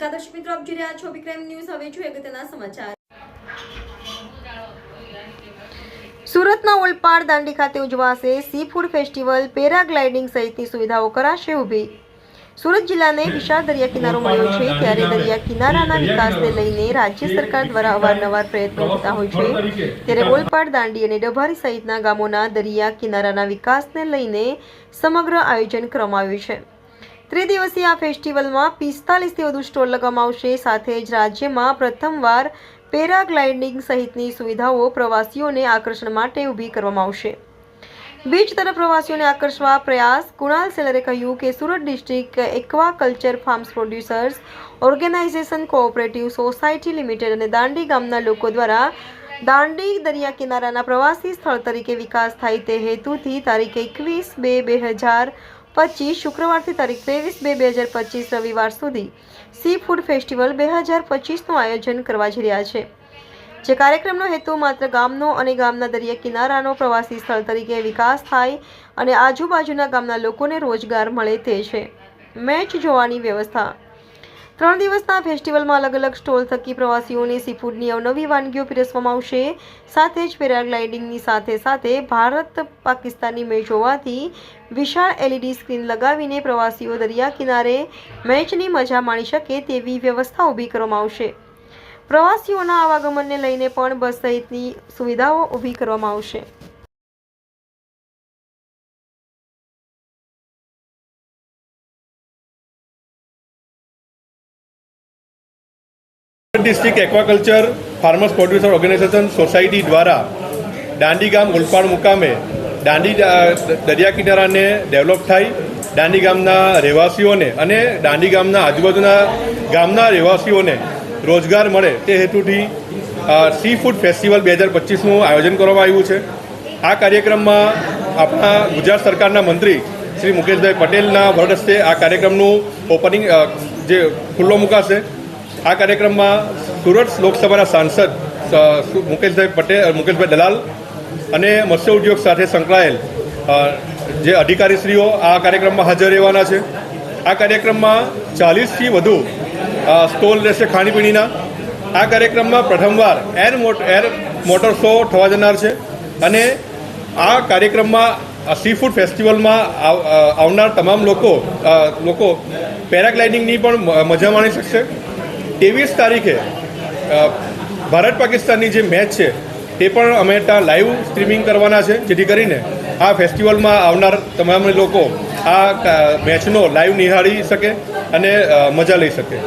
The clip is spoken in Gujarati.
નમસ્કાર દર્શક મિત્રો, આપ જોઈ રહ્યા છો વિક્રમ ન્યૂઝ. હવે જોઈએ અગત્યના સમાચાર. સુરતના ઓલપાડ દાંડી ખાતે ઉજવાશે સી ફૂડ ફેસ્ટિવલ. પેરાગ્લાઇડિંગ સહિતની સુવિધાઓ કરાશે ઊભી. સુરત જિલ્લાને વિશાળ દરિયા કિનારો મળ્યો છે. ત્યારે દરિયા કિનારાના વિકાસને લઈને રાજ્ય સરકાર દ્વારા અવારનવાર પ્રયત્નો થતા હોય છે. ત્યારે ઓલપાડ દાંડી અને ડભારી સહિતના ગામોના દરિયા કિનારાના વિકાસને લઈને સમગ્ર આયોજન કરવામાં આવ્યું છે. ત્રિદિવસીય આ ફેસ્ટિવલમાં પિસ્તાલીસથી વધુ સ્ટોલ લગાવવામાં આવશે. સાથે જ રાજ્યમાં પ્રથમવાર પેરાગ્લાઇડિંગ સહિતની સુવિધાઓ પ્રવાસીઓને આકર્ષણ માટે ઊભી કરવામાં આવશે. બીચ તરફ પ્રવાસીઓને આકર્ષવા પ્રયાસ, કુણાલ સેલરે કહ્યું કે Surat district aqua culture farms producers organisation cooperative society limited અને દાંડી ગામના લોકો દ્વારા દાંડી દરિયા કિનારાના પ્રવાસી સ્થળ તરીકે વિકાસ થાય તે હેતુથી તારીખ એકવીસ બે બે હજાર પચીસ શુક્રવારથી તારીખ ત્રેવીસ બે બે હજાર પચીસ રવિવાર સુધી સી ફૂડ ફેસ્ટિવલ બે હજાર પચીસનું આયોજન કરવા જઈ રહ્યા છે. જે કાર્યક્રમનો હેતુ માત્ર ગામનો અને ગામના દરિયા કિનારાનો પ્રવાસી સ્થળ તરીકે વિકાસ થાય અને આજુબાજુના ગામના લોકોને રોજગાર મળે તે છે. મેચ જોવાની વ્યવસ્થા ત્રણ દિવસના ફેસ્ટિવલમાં અલગ અલગ સ્ટોલ થકી પ્રવાસીઓને સીફૂડની અવનવી વાનગીઓ પીરસવામાં આવશે. સાથે જ પેરાગ્લાઇડિંગની સાથે સાથે ભારત પાકિસ્તાનની મેચ હોવાથી વિશાળ એલઈડી સ્ક્રીન લગાવીને પ્રવાસીઓ દરિયા કિનારે મેચની મજા માણી શકે તેવી વ્યવસ્થા ઊભી કરવામાં આવશે. પ્રવાસીઓના આવાગમનને લઈને પણ બસ સહિતની સુવિધાઓ ઊભી કરવામાં આવશે. District aquaculture farmers producer organisation society દ્વારા દાંડી ગામ ઓલપાડ મુકામે દાંડી દરિયા કિનારાને ડેવલપ થાય. દાંડી ગામના રહેવાસીઓને અને દાંડી ગામના આજુબાજુના ગામના રહેવાસીઓને રોજગાર મળે તે હેતુથી સી ફૂડ ફેસ્ટિવલ બે હજાર પચીસનું આયોજન કરવામાં આવ્યું છે. આ કાર્યક્રમમાં આપણા ગુજરાત સરકારના મંત્રી શ્રી મુકેશભાઈ પટેલના વરદ હસ્તે આ કાર્યક્રમનું ઓપનિંગ જે ખુલ્લો મુકાશે. આ કાર્યક્રમમાં સુરત લોકસભાના સાંસદ મુકેશભાઈ પટેલ મુકેશભાઈ દલાલ અને મત્સ્ય ઉદ્યોગ સાથે સંકળાયેલ જે અધિકારીશ્રીઓ આ કાર્યક્રમમાં હાજર રહેવાના છે. આ કાર્યક્રમમાં ચાલીસથી વધુ સ્ટોલ રહેશે ખાણીપીણીના. આ કાર્યક્રમમાં પ્રથમવાર એર એર મોટર શો થવા જનાર છે અને આ કાર્યક્રમમાં સી ફૂડ ફેસ્ટિવલમાં આવનાર તમામ લોકો લોકો પેરાગ્લાઇડિંગની પણ મજા માણી શકશે. ત્રેવીસ તારીખે ભારત પાકિસ્તાનની જે મેચ છે, તે પણ અમે ત્યાં લાઈવ સ્ટ્રીમિંગ કરવાના છે, જેથી કરીને આ ફેસ્ટિવલમાં આવનાર તમામ લોકો આ મેચનો લાઈવ નિહાળી શકે અને મજા લઈ શકે.